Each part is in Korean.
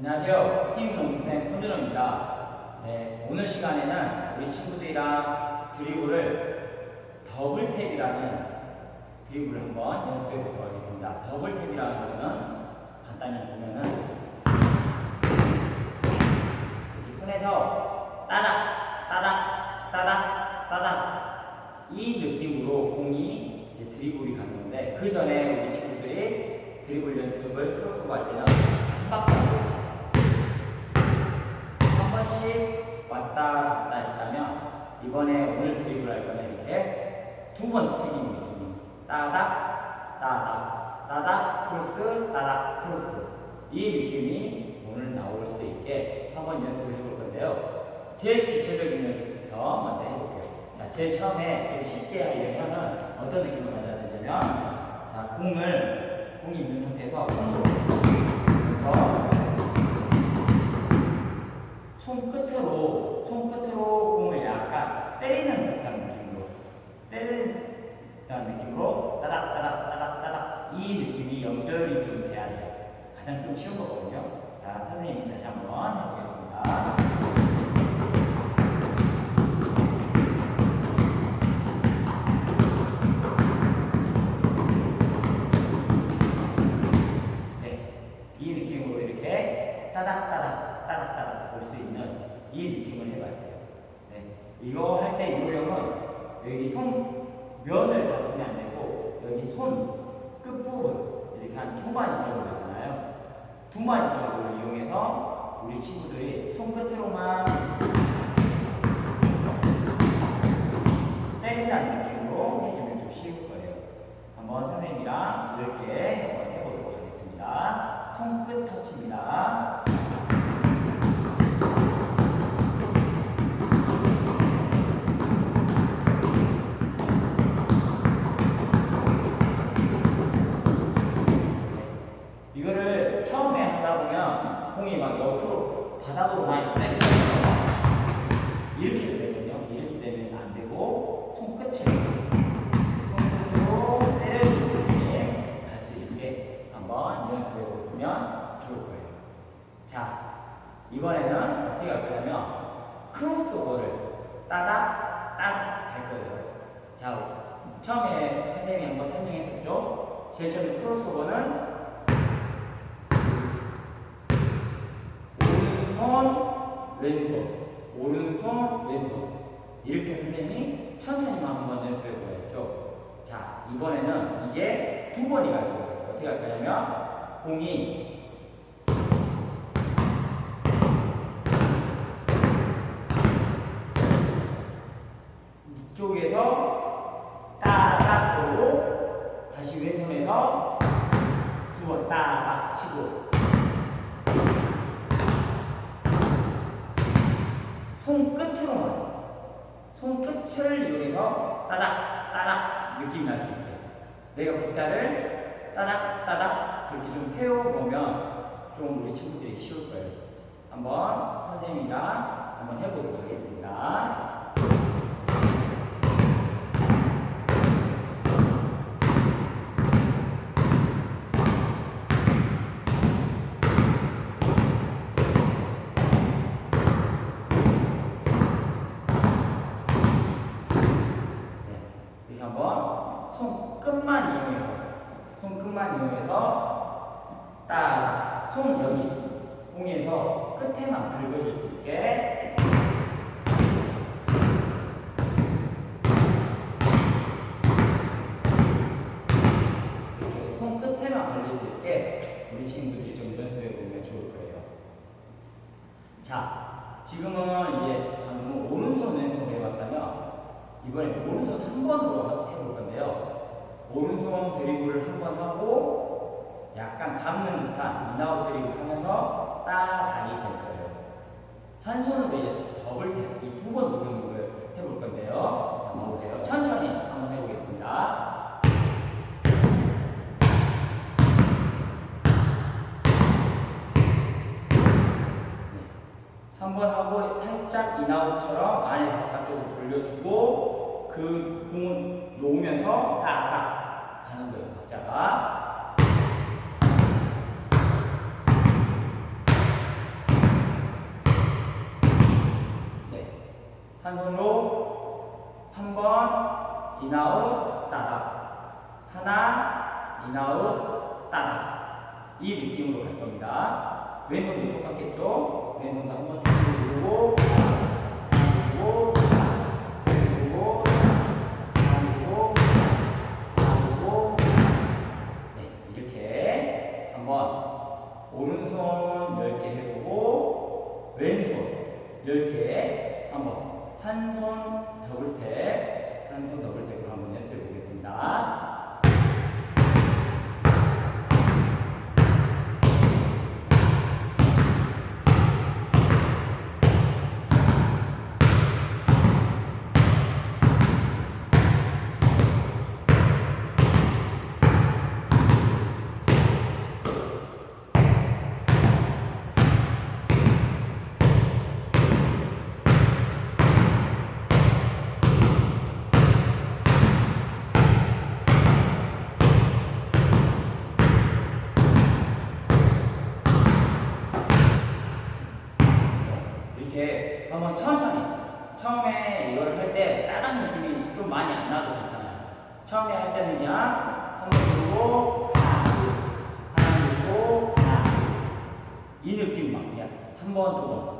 안녕하세요. 힘농구쌤 손준호입니다. 네, 오늘 시간에는 우리 친구들이랑 드리블을 더블탭이라는 드리블을 한번 연습해 보도록 하겠습니다. 더블탭이라는 것은 간단히 보면은 이렇게 손에서 따닥, 따닥, 따닥, 따닥 이 느낌으로 공이 이제 드리블이 가는 건데 그 전에 우리 친구들이 드리블 연습을 크로스오버 할 때는 한 바퀴 한 번씩 왔다 갔다 했다면 이번에 오늘 드리블 할 거는 이렇게 두 번 튀기는 느낌이 따닥 따닥 따닥 크로스 따닥 크로스. 이 느낌이 오늘 나올 수 있게 한번 연습을 해볼 건데요. 제일 기초적인 연습부터 먼저 해볼게요. 자 제일 처음에 좀 쉽게 하려면 어떤 느낌을 가져야 되냐면 자 공을 공이 있는 상태에서 손으로 손끝으로 손끝으로 공을 약간 때리는 듯한 느낌으로 때리는 느낌으로 따닥 따닥 따닥 따닥 이 느낌이 연결이 좀 돼야 돼요. 가장 좀 쉬운 거거든요. 자 선생님이 다시 한번 해보겠습니다. 네, 이 느낌으로 이렇게 따닥 따닥 따닥 따닥 볼 수 있는 이 느낌을 해봐야 돼요. 네, 요령은 여기 손 면을 다 쓰면 안 되고 여기 손 끝부분 이렇게 한 두 마디 정도 있잖아요. 두 마디 정도를 이용해서 우리 친구들이 손끝으로만 때린다는 느낌으로 해주면 좀 쉬울 거예요. 한번 선생님이랑 이렇게 한번 해보도록 하겠습니다. 손끝 터치입니다. 바닥으로 많이 때리고 이렇게 되거든요. 이렇게 되면 안 되고 손끝을 손끝으로 느낌에 갈수 있게 한번 연습해 보면 좋을 거예요. 자, 이번에는 어떻게 할 거냐면 크로스오버를 따닥 따닥 할 거예요. 자, 처음에 선생님이 한번 설명했었죠. 제일 처음에 크로스오버는 오른손 왼손 오른손 왼손 이렇게 선생님이 천천히만 한번 연습해 보였죠. 자 이번에는 이게 두 번이 갈 거예요. 어떻게 할 거냐면 공이 이쪽에서 따닥 보고 다시 왼손에서 두 번 따닥 치고 손끝으로만 손끝을 이용해서 따닥 따닥 느낌이 날수 있게. 내가 박자를 따닥 따닥 그렇게 좀 세워보면 좀 우리 친구들이 쉬울 거예요. 한번 선생님이랑 한번 해보도록 하겠습니다 네, 이렇게 한번 손끝만 이용해서 손끝만 이용해서 딱 손 여기 공에서 끝에만 긁어줄 수 있게 이렇게 손 끝에만 걸릴 수 있게 우리 친구들이 좀 연습해 보면 좋을 거예요. 자, 지금은 이제 방금 오른손 왼손으로 해봤다면 이번에 오른손 한 번으로 하- 해볼 건데요. 오른손 드리블을 한 번 하고 약간 감는 듯한 인아웃 드리블 하면서 따다리 될 거예요. 한 손으로 이제 더블 탭, 이 두 번 누르는 걸 해볼 건데요. 자, 봐보세요. 천천히 한번 해보겠습니다. 한번 하고 살짝 인아웃처럼 안에 바깥쪽으로 돌려주고 그 공을 놓으면서 딱딱 가는 거예요. 박자가. 한 손으로 한 번 인아웃 따닥 하나 인아웃 따닥 이 느낌으로 갈 겁니다. 왼손도 똑같겠죠? 왼손도 한번 누르고 누르고 이렇게 한번 천천히 처음에 이걸 할 때 따닥 느낌이 좀 많이 안 나도 괜찮아요. 처음에 할 때는 그냥 한번 누르고 하나 둘 하나 둘이 느낌만 그냥 한 번 두 번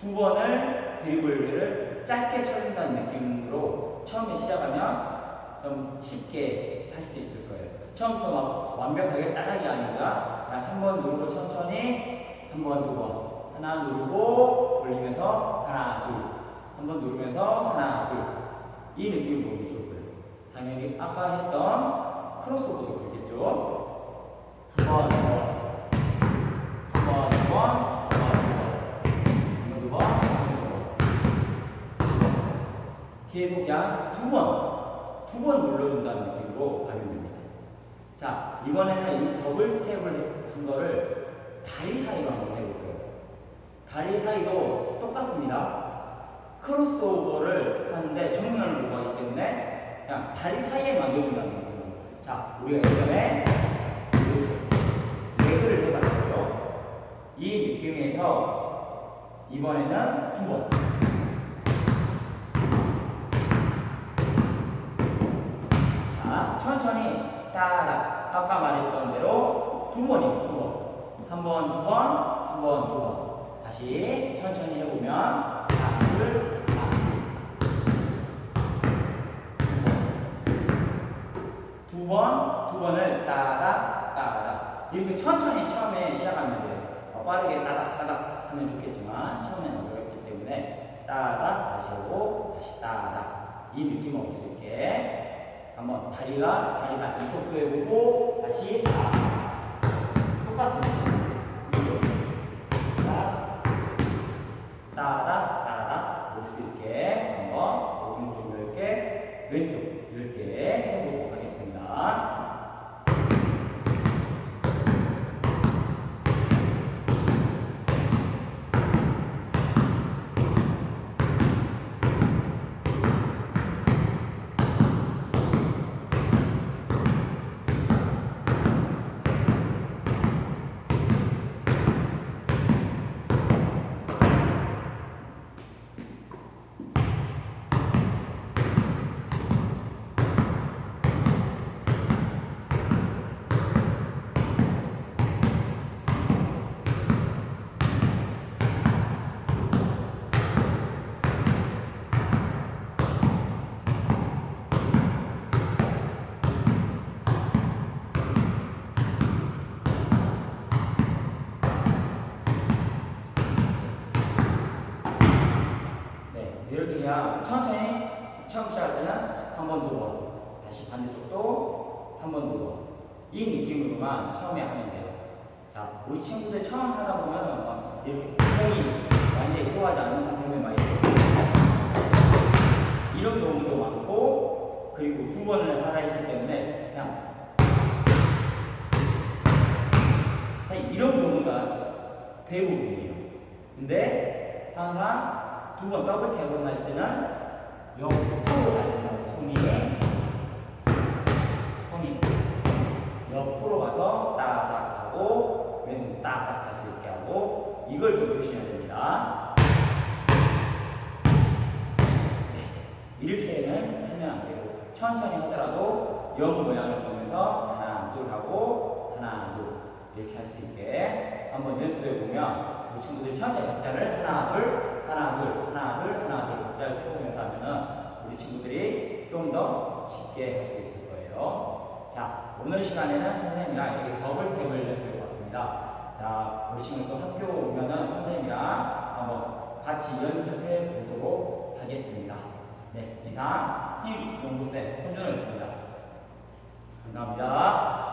두 번을 드리블을 짧게 쳐준다는 느낌으로 처음에 시작하면 좀 쉽게 할 수 있을 거예요. 처음부터 막 완벽하게 따라하기 아니라 한 번 누르고 천천히 한 번 두 번 하나 누르고 올리면서 하나 둘 한 번 누르면서 하나 둘 이 느낌을 보면 좋을 거예요. 당연히 아까 했던 크로스오버도 그렇겠죠. 한번 더, 한번두 번, 한번두 번, 한번두 번, 한번두 번. 계속 그냥 두 번, 두 번 눌러준다는 느낌으로 가면 됩니다. 자, 이번에는 이 더블 탭을 한 거를 다리 사이로 한번. 다리 사이도 똑같습니다. 크로스오버를 하는데 정면을 보고 하기 때문에 그냥 다리 사이에 만들어준다는 느낌으로. 자, 우리가 예전에 레그를 해봤어요. 이 느낌에서 이번에는 두 번. 자, 천천히 따라 아까 말했던 대로 두 번이요, 두 번. 한 번, 두 번, 한 번, 두 번. 다시 천천히 해보면 하나, 둘. 두 번, 두 번을 따라, 따라. 이렇게 천천히 처음에 시작하면 돼요. 어, 빠르게 따닥, 따닥 하면 좋겠지만 처음에는 어렵기 때문에 따닥, 다시 하고, 다시 따닥. 이 느낌 없을 수 있게 한번 다리가 다리가 이쪽도 해보고 다시 아 똑같습니다. 이쪽 따 따다 따다 볼 수 있게 한번 오른쪽 10개 왼쪽 10개 해보도록 하겠습니다. 네, 이렇게 그냥 천천히 처음 시작할 때는 한 번, 두 번, 다시 반대쪽도 한 번, 두 번. 이 느낌으로만 처음에 하면 돼요. 자, 우리 친구들 처음 하다 보면 막 이렇게 공이 완전히 소화하지 않는 상태면 막 이렇게 이런 경우도 많고 그리고 두 번을 하라 했기 때문에 그냥 사실 이런 경우가 대부분이에요. 근데 항상 두 번 더블 탭을 할 때는 옆으로 손이 손이 옆으로 가서 따닥 하고 왼손 따닥 할 수 있게 하고 이걸 좀 조심해야 됩니다. 이렇게는 하면 안 되고 천천히 하더라도 영 모양을 보면서 하나 둘 하고 하나 둘 이렇게 할 수 있게 한번 연습해 보면 우리 친구들이 천천히 박자를 하나 둘 하나 둘 하나 둘 하나 둘 박자를 세보면서 하면은 우리 친구들이 좀 더 쉽게 할 수 있을 거예요. 자 오늘 시간에는 선생님이랑 이렇게 더블 탭을 연습해 보았습니다. 자 친구 또 학교 오면은 선생님이랑 한번 같이 연습해 보도록 하겠습니다. 네 이상 힘 연구생 손준호였습니다. 감사합니다.